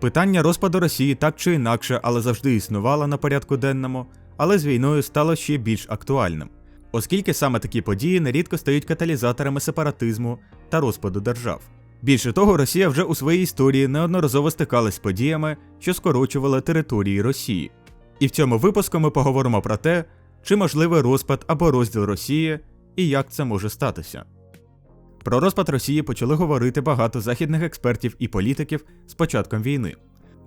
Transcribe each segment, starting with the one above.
Питання розпаду Росії так чи інакше, але завжди існувало на порядку денному, але з війною стало ще більш актуальним, оскільки саме такі події нерідко стають каталізаторами сепаратизму та розпаду держав. Більше того, Росія вже у своїй історії неодноразово стикалась з подіями, що скорочували території Росії. І в цьому випуску ми поговоримо про те, чи можливий розпад або розділ Росії і як це може статися. Про розпад Росії почали говорити багато західних експертів і політиків з початком війни.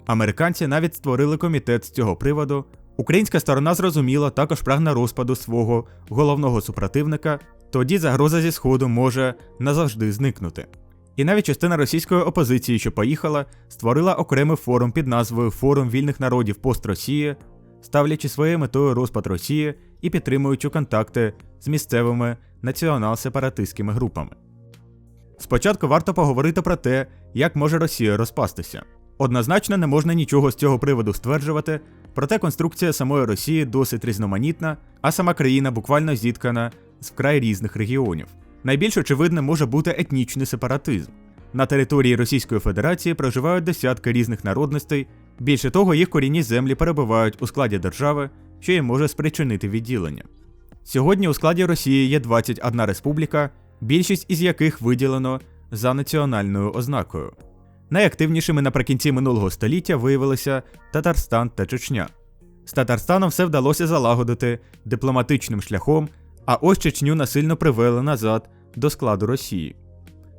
Американці навіть створили комітет з цього приводу. Українська сторона зрозуміла також прагне розпаду свого головного супротивника, тоді загроза зі сходу може назавжди зникнути. І навіть частина російської опозиції, що поїхала, створила окремий форум під назвою Форум вільних народів Пост Росії, ставлячи своєю метою розпад Росії і підтримуючи контакти з місцевими націонал-сепаратистськими групами. Спочатку варто поговорити про те, як може Росія розпастися. Однозначно не можна нічого з цього приводу стверджувати, проте конструкція самої Росії досить різноманітна, а сама країна буквально зіткана з вкрай різних регіонів. Найбільш очевидним може бути етнічний сепаратизм. На території Російської Федерації проживають десятки різних народностей, більше того, їх корінні землі перебувають у складі держави, що і може спричинити відділення. Сьогодні у складі Росії є 21 республіка, більшість із яких виділено за національною ознакою. Найактивнішими наприкінці минулого століття виявилися Татарстан та Чечня. З Татарстаном все вдалося залагодити дипломатичним шляхом, а ось Чечню насильно привели назад до складу Росії.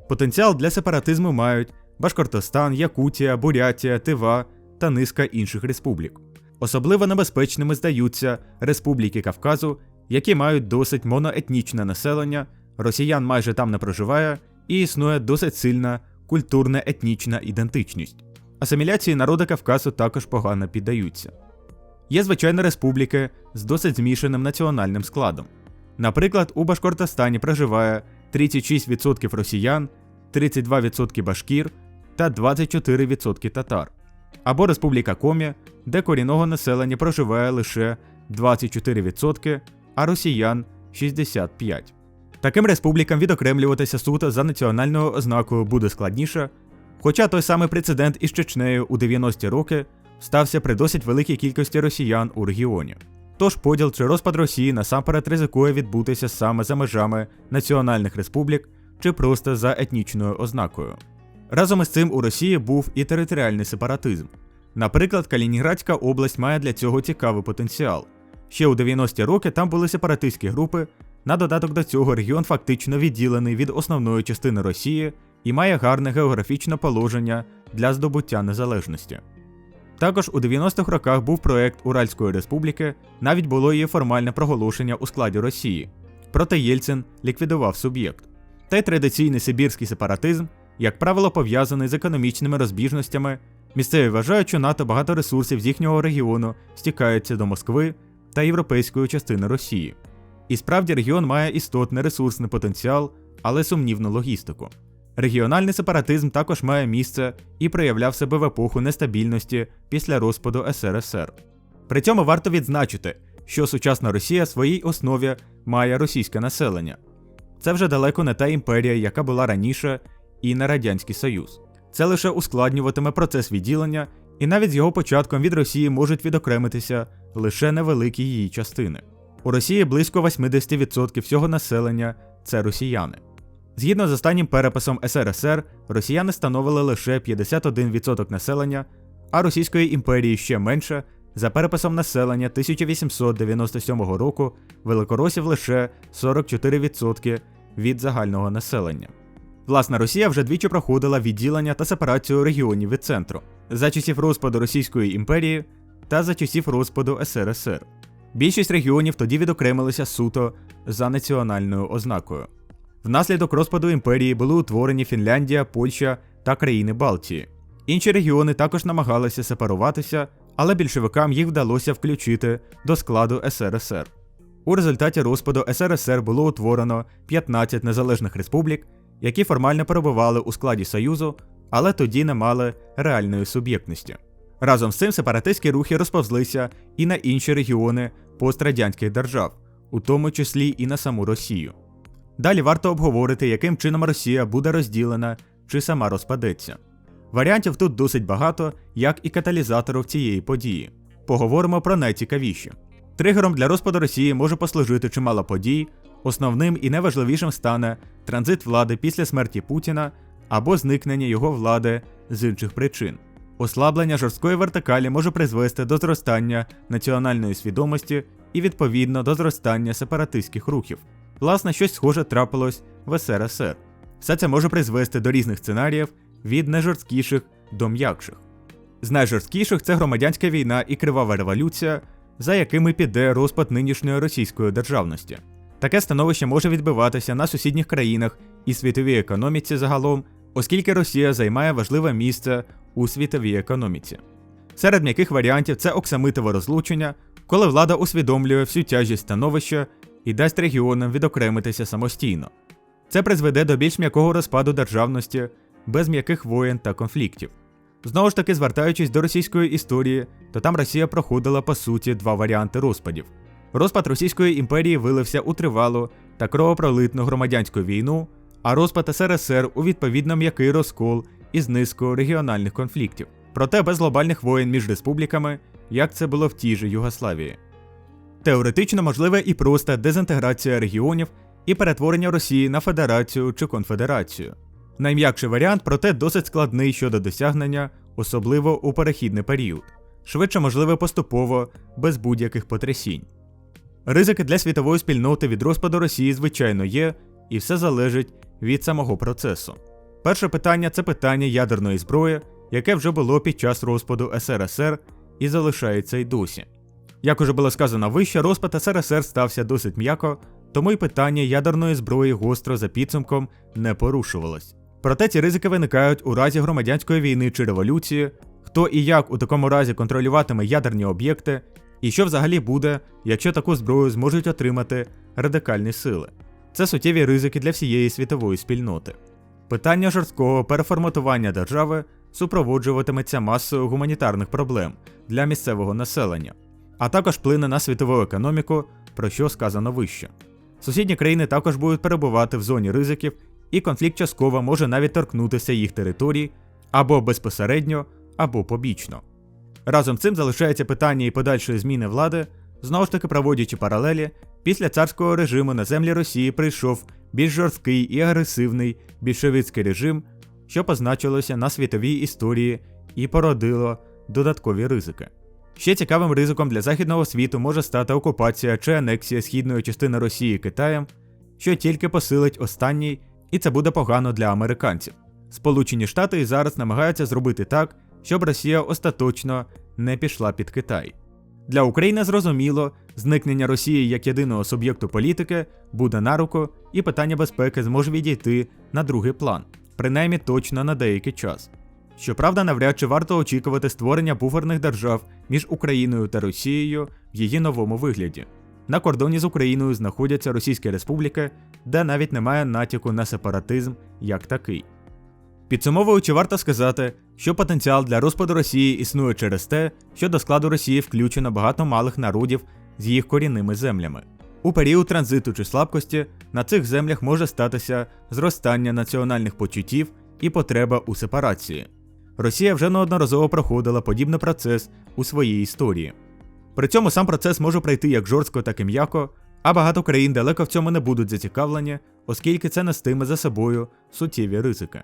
Потенціал для сепаратизму мають Башкортостан, Якутія, Бурятія, Тива та низка інших республік. Особливо небезпечними здаються республіки Кавказу, які мають досить моноетнічне населення, росіян майже там не проживає, і існує досить сильна культурна етнічна ідентичність. Асиміляції народи Кавказу також погано піддаються. Є звичайно республіки з досить змішаним національним складом. Наприклад, у Башкортостані проживає 36% росіян, 32% башкір та 24% татар. Або Республіка Комі, де корінного населення проживає лише 24%, а росіян 65%. Таким республікам відокремлюватися суто за національною ознакою буде складніше, хоча той самий прецедент із Чечнею у 90-ті роки стався при досить великій кількості росіян у регіоні. Тож поділ чи розпад Росії насамперед ризикує відбутися саме за межами національних республік чи просто за етнічною ознакою. Разом із цим у Росії був і територіальний сепаратизм. Наприклад, Калінінградська область має для цього цікавий потенціал. Ще у 90-ті роки там були сепаратистські групи. На додаток до цього регіон фактично відділений від основної частини Росії і має гарне географічне положення для здобуття незалежності. Також у 90-х роках був проект Уральської республіки, навіть було її формальне проголошення у складі Росії. Проте Єльцин ліквідував суб'єкт. Та й традиційний сибірський сепаратизм, як правило, пов'язаний з економічними розбіжностями. Місцеві вважають, що НАТО багато ресурсів з їхнього регіону стікаються до Москви та європейської частини Росії. І справді регіон має істотний ресурсний потенціал, але сумнівну логістику. Регіональний сепаратизм також має місце і проявляв себе в епоху нестабільності після розпаду СРСР. При цьому варто відзначити, що сучасна Росія в своїй основі має російське населення. Це вже далеко не та імперія, яка була раніше, і не Радянський Союз. Це лише ускладнюватиме процес відділення, і навіть з його початком від Росії можуть відокремитися лише невеликі її частини. У Росії близько 80% всього населення це росіяни. Згідно з останнім переписом СРСР, росіяни становили лише 51% населення, а Російської імперії ще менше. За переписом населення 1897 року великоросів лише 44% від загального населення. Власна Росія вже двічі проходила відділення та сепарацію регіонів від центру за часів розпаду Російської імперії та за часів розпаду СРСР. Більшість регіонів тоді відокремилися суто за національною ознакою. Внаслідок розпаду імперії були утворені Фінляндія, Польща та країни Балтії. Інші регіони також намагалися сепаруватися, але більшовикам їх вдалося включити до складу СРСР. У результаті розпаду СРСР було утворено 15 незалежних республік, які формально перебували у складі Союзу, але тоді не мали реальної суб'єктності. Разом з цим сепаратистські рухи розповзлися і на інші регіони пострадянських держав, у тому числі і на саму Росію. Далі варто обговорити, яким чином Росія буде розділена чи сама розпадеться. Варіантів тут досить багато, як і каталізаторів цієї події. Поговоримо про найцікавіші. Тригером для розпаду Росії може послужити чимало подій, основним і найважливішим стане транзит влади після смерті Путіна або зникнення його влади з інших причин. Ослаблення жорсткої вертикалі може призвести до зростання національної свідомості і відповідно до зростання сепаратистських рухів. Власне, щось схоже трапилось в СРСР. Все це може призвести до різних сценаріїв від найжорсткіших до м'якших. З найжорсткіших це громадянська війна і кривава революція, за якими піде розпад нинішньої російської державності. Таке становище може відбиватися на сусідніх країнах і світовій економіці загалом, оскільки Росія займає важливе місце у світовій економіці. Серед м'яких варіантів це оксамитове розлучення, коли влада усвідомлює всю тяжість становища і дасть регіонам відокремитися самостійно. Це призведе до більш м'якого розпаду державності, без м'яких воєн та конфліктів. Знову ж таки, звертаючись до російської історії, то там Росія проходила по суті два варіанти розпадів. Розпад Російської імперії вилився у тривалу та кровопролитну громадянську війну, а розпад СРСР у відповідно м'який розкол із низкою регіональних конфліктів, проте без глобальних воєн між республіками, як це було в тій же Югославії. Теоретично можлива і проста дезінтеграція регіонів і перетворення Росії на федерацію чи конфедерацію. Найм'якший варіант, проте досить складний щодо досягнення, особливо у перехідний період, швидше можливе поступово, без будь-яких потрясінь. Ризики для світової спільноти від розпаду Росії, звичайно, є, і все залежить від самого процесу. Перше питання це питання ядерної зброї, яке вже було під час розпаду СРСР і залишається й досі. Як уже було сказано вище, розпад СРСР стався досить м'яко, тому й питання ядерної зброї гостро за підсумком не порушувалось. Проте ці ризики виникають у разі громадянської війни чи революції, хто і як у такому разі контролюватиме ядерні об'єкти, і що взагалі буде, якщо таку зброю зможуть отримати радикальні сили. Це суттєві ризики для всієї світової спільноти. Питання жорсткого переформатування держави супроводжуватиметься масою гуманітарних проблем для місцевого населення, а також вплине на світову економіку, про що сказано вище. Сусідні країни також будуть перебувати в зоні ризиків, і конфлікт частково може навіть торкнутися їх територій або безпосередньо, або побічно. Разом з цим залишається питання і подальшої зміни влади, знову ж таки проводячи паралелі, після царського режиму на землі Росії прийшов більш жорсткий і агресивний більшовицький режим, що позначилося на світовій історії і породило додаткові ризики. Ще цікавим ризиком для західного світу може стати окупація чи анексія східної частини Росії Китаєм, що тільки посилить останній, і це буде погано для американців. Сполучені Штати і зараз намагаються зробити так, щоб Росія остаточно не пішла під Китай. Для України зрозуміло, зникнення Росії як єдиного суб'єкту політики буде на руку, і питання безпеки зможе відійти на другий план, принаймні точно на деякий час. Щоправда, навряд чи варто очікувати створення буферних держав між Україною та Росією в її новому вигляді. На кордоні з Україною знаходяться Російські республіки, де навіть немає натяку на сепаратизм як такий. Підсумовуючи, варто сказати, що потенціал для розпаду Росії існує через те, що до складу Росії включено багато малих народів з їх корінними землями. У період транзиту чи слабкості на цих землях може статися зростання національних почуттів і потреба у сепарації. Росія вже неодноразово проходила подібний процес у своїй історії. При цьому сам процес може пройти як жорстко, так і м'яко, а багато країн далеко в цьому не будуть зацікавлені, оскільки це нестиме за собою суттєві ризики.